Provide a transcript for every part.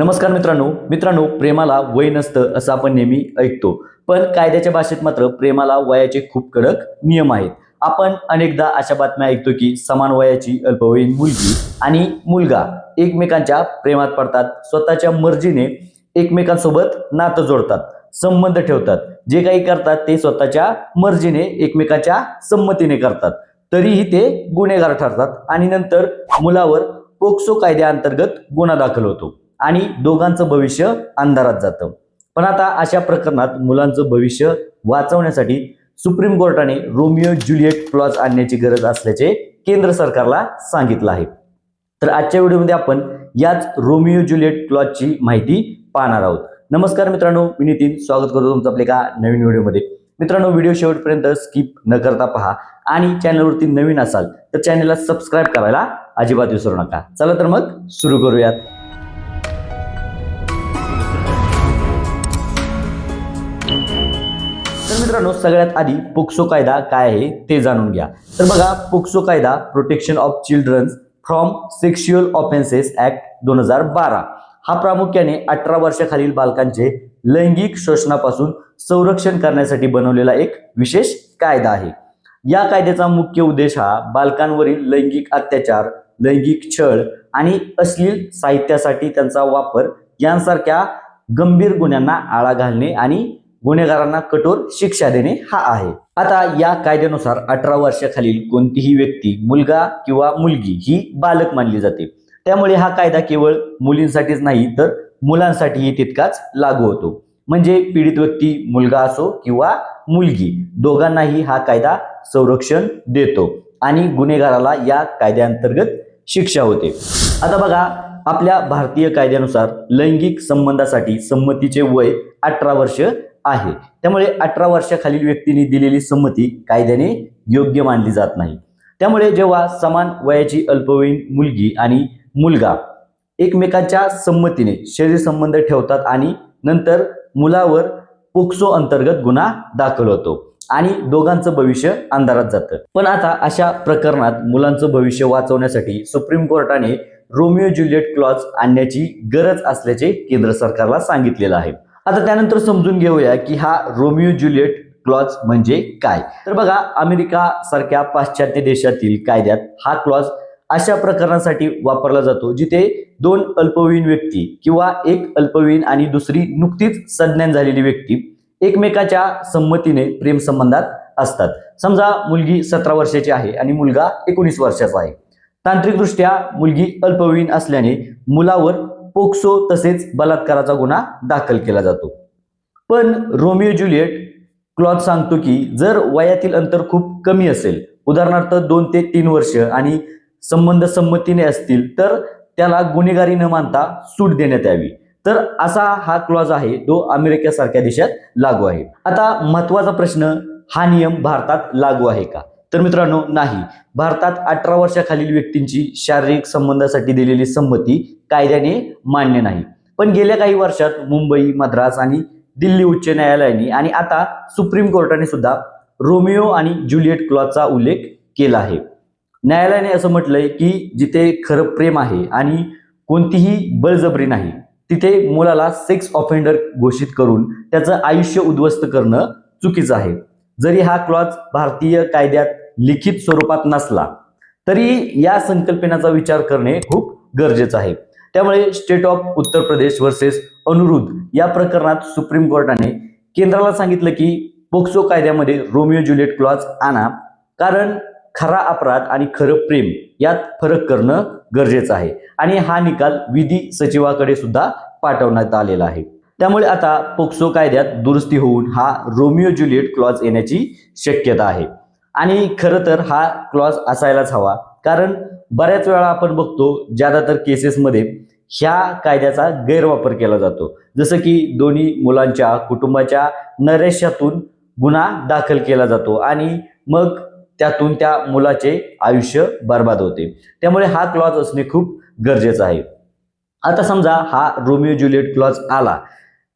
नमस्कार मित्रांनो. मित्रांनो प्रेमाला वय नसतं असं आपण नेहमी ऐकतो. पण कायद्याच्या भाषेत मात्र प्रेमाला वयाचे खूप कडक नियम आहेत. आपण अनेकदा अशा बातम्या ऐकतो की समान वयाची अल्पवयीन मुलगी आणि मुलगा एकमेकांच्या प्रेमात पडतात स्वतःच्या मर्जीने एकमेकांसोबत नातं जोडतात संबंध ठेवतात. जे काही करतात ते स्वतःच्या मर्जीने एकमेकांच्या संमतीने करतात. तरीही ते गुन्हेगार ठरतात आणि नंतर मुलावर पोक्सो कायद्याअंतर्गत गुन्हा दाखल होतो. आणि दोघांचं भविष्य अंधारात जातं. पण आता अशा प्रकरणात मुलांचं भविष्य वाचवण्यासाठी सुप्रीम कोर्टाने रोमिओ ज्युलिएट क्लॉज आणण्याची गरज असल्याचे केंद्र सरकारला सांगितलं आहे. तर आजच्या व्हिडिओमध्ये आपण याच रोमिओ ज्युलिएट क्लॉजची माहिती पाहणार आहोत. नमस्कार मित्रांनो मी नितीन. स्वागत करतो तुमचं आपल्या एका नवीन व्हिडिओमध्ये. मित्रांनो व्हिडिओ शेवटपर्यंत स्किप न करता पहा आणि चॅनलवरती नवीन असाल तर चॅनलला सबस्क्राईब करायला अजिबात विसरू नका. चला तर मग सुरू करूयात. मित्रांनो सगळ्यात आधी पोक्सो कायदा काय आहे ते जाणून घ्या. तर बघा पोक्सो कायदा protection of childrens from sexual offences act दोन हजार बारा. हा प्रामुख्याने अठरा वर्षाखालील बालकांचे लैंगिक शोषणापासून संरक्षण करण्यासाठी बनवलेला एक विशेष कायदा आहे. या कायद्याचा मुख्य उद्देश हा बालकांवरील लैंगिक अत्याचार लैंगिक छळ आणि अश्लील साहित्यासाठी त्यांचा वापर यांसारख्या गंभीर गुन्ह्यांना आळा घालणे आणि गुन्हेगारांना कठोर शिक्षा देणे हा आहे. आता या कायद्यानुसार अठरा वर्षाखालील कोणतीही व्यक्ती मुलगा किंवा मुलगी ही बालक मानली जाते. त्यामुळे हा कायदा केवळ मुलींसाठीच नाही तर मुलांसाठीही तितकाच लागू होतो. म्हणजे पीडित व्यक्ती मुलगा असो किंवा मुलगी दोघांनाही हा कायदा संरक्षण देतो आणि गुन्हेगाराला या कायद्याअंतर्गत शिक्षा होते. आता बघा आपल्या भारतीय कायद्यानुसार लैंगिक संबंधासाठी संमतीचे वय अठरा वर्ष आहे. त्यामुळे अठरा वर्षाखालील व्यक्तीने दिलेली संमती कायद्याने योग्य मानली जात नाही. त्यामुळे जेव्हा समान वयाची अल्पवयीन मुलगी आणि मुलगा एकमेकांच्या संमतीने शरीर संबंध ठेवतात आणि नंतर मुलावर पोक्सो अंतर्गत गुन्हा दाखल होतो आणि दोघांचं भविष्य अंधारात जातं. पण आता अशा प्रकरणात मुलांचं भविष्य वाचवण्यासाठी सुप्रीम कोर्टाने रोमिओ ज्युलियट क्लॉज आणण्याची गरज असल्याचे केंद्र सरकारला सांगितलेलं आहे. आता त्यानंतर समजून घेऊया की हा रोमिओ ज्युलियट क्लॉज म्हणजे काय. तर बघा अमेरिका सारख्या पाश्चात्य देशातील कायद्यात हा क्लॉज अशा प्रकरणासाठी वापरला जातो जिथे दोन अल्पवयीन व्यक्ती किंवा एक अल्पवयीन आणि दुसरी नुकतीच संज्ञान झालेली व्यक्ती एकमेकाच्या संमतीने प्रेम संबंधात असतात. समजा मुलगी सतरा वर्षाची आहे आणि मुलगा एकोणीस वर्षाचा आहे. तांत्रिकदृष्ट्या मुलगी अल्पवयीन असल्याने मुलावर पोक्सो तसेच बलात्काराचा गुन्हा दाखल केला जातो. पण रोमिओ ज्युलियट क्लॉज सांगतो की जर वयातील अंतर खूप कमी असेल उदाहरणार्थ दोन ते तीन वर्ष आणि संबंध संमतीने असतील तर त्याला गुन्हेगारी न मानता सूट देण्यात यावी. तर असा हा क्लॉज आहे तो अमेरिकेसारख्या देशात लागू आहे. आता महत्त्वाचा प्रश्न हा नियम भारतात लागू आहे का? तर मित्रांनो नाही. भारतात अठरा वर्षाखालील व्यक्तींची शारीरिक संबंधासाठी दिलेली संमती कायद्याने मान्य नाही. पण गेल्या काही वर्षात मुंबई मद्रास आणि दिल्ली उच्च न्यायालयाने आणि आता सुप्रीम कोर्टाने सुद्धा रोमिओ आणि ज्युलिएट क्लॉजचा उल्लेख केला आहे. न्यायालयाने असं म्हटलंय की जिथे खरं प्रेम आहे आणि कोणतीही बळजबरी नाही तिथे मुलाला सेक्स ऑफेंडर घोषित करून त्याचं आयुष्य उद्ध्वस्त करणं चुकीचं आहे. जरी हा क्लॉज भारतीय कायद्यात लिखित स्वरूपात नसला तरी या संकल्पनेचा विचार करणे खूप गरजेचं आहे. त्यामुळे state of Uttar Pradesh versus अनुरुद्ध या प्रकरणात सुप्रीम कोर्टाने केंद्राला सांगितलं की पोक्सो कायद्यामध्ये रोमिओ ज्युलियट क्लॉज आणा कारण खरा अपराध आणि खरं प्रेम यात फरक करणं गरजेचं आहे. आणि हा निकाल विधी सचिवाकडे सुद्धा पाठवण्यात आलेला आहे. त्यामुळे आता पोक्सो कायद्यात दुरुस्ती होऊन हा रोमिओ ज्युलियट क्लॉज येण्याची शक्यता आहे. आणि खरं तर हा क्लॉज असायलाच हवा. कारण बऱ्याच वेळा आपण बघतो ज्यादातर केसेसमध्ये ह्या कायद्याचा गैरवापर केला जातो. जसं की दोन्ही मुलांच्या कुटुंबाच्या नरेशातून गुन्हा दाखल केला जातो आणि मग त्यातून त्या मुलाचे आयुष्य बर्बाद होते. त्यामुळे हा क्लॉज असणे खूप गरजेचं आहे. आता समजा हा रोमिओ ज्युलियट क्लॉज आला.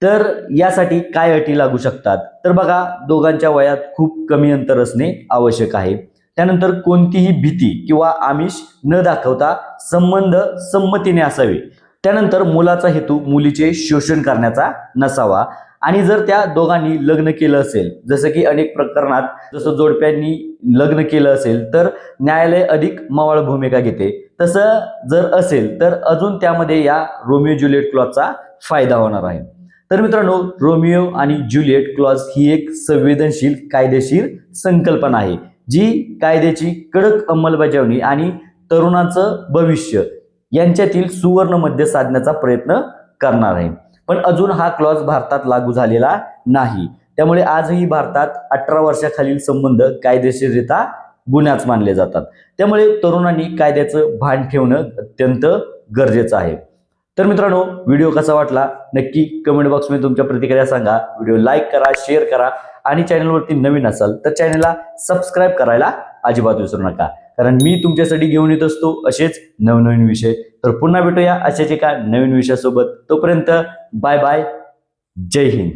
तर यासाठी काय अटी लागू शकतात? तर बघा दोघांच्या वयात खूप कमी अंतर असणे आवश्यक आहे. त्यानंतर कोणतीही भीती किंवा आमिष न दाखवता संबंध संमतीने असावे. त्यानंतर मुलाचा हेतू मुलीचे शोषण करण्याचा नसावा. आणि जर त्या दोघांनी लग्न केलं असेल जसं की अनेक प्रकरणात जसं जोडप्यांनी लग्न केलं असेल तर न्यायालय अधिक मवाळ भूमिका घेते. तसं जर असेल तर अजून त्यामध्ये या रोमिओ ज्युलिएट क्लॉजचा फायदा होणार आहे. तर मित्रांनो रोमिओ आणि ज्युलिएट क्लॉज ही एक संवेदनशील कायदेशीर संकल्पना आहे जी कायद्याची कडक अंमलबजावणी आणि तरुणाचं भविष्य यांच्यातील सुवर्ण मध्य साधण्याचा प्रयत्न करणार आहे. पण अजून हा क्लॉज भारतात लागू झालेला नाही. त्यामुळे आजही भारतात अठरा वर्षाखालील संबंध कायदेशीररित्या गुन्ह्याच मानले जातात. त्यामुळे तरुणांनी कायद्याचं भान ठेवणं अत्यंत गरजेचं आहे. तर मित्रांनो व्हिडिओ कसा वाटला? नक्की कमेंट बॉक्समध्ये तुमच्या प्रतिक्रिया सांगा. व्हिडिओ लाईक करा शेअर करा आणि चॅनलवरती नवीन असाल तर चॅनलला सबस्क्राईब करायला अजिबात विसरू नका. कारण मी तुमच्यासाठी घेऊन येत असतो असेच नवनवीन विषय. तर पुन्हा भेटूया अशाच एका नवीन विषयासोबत. तोपर्यंत बाय बाय जय हिंद.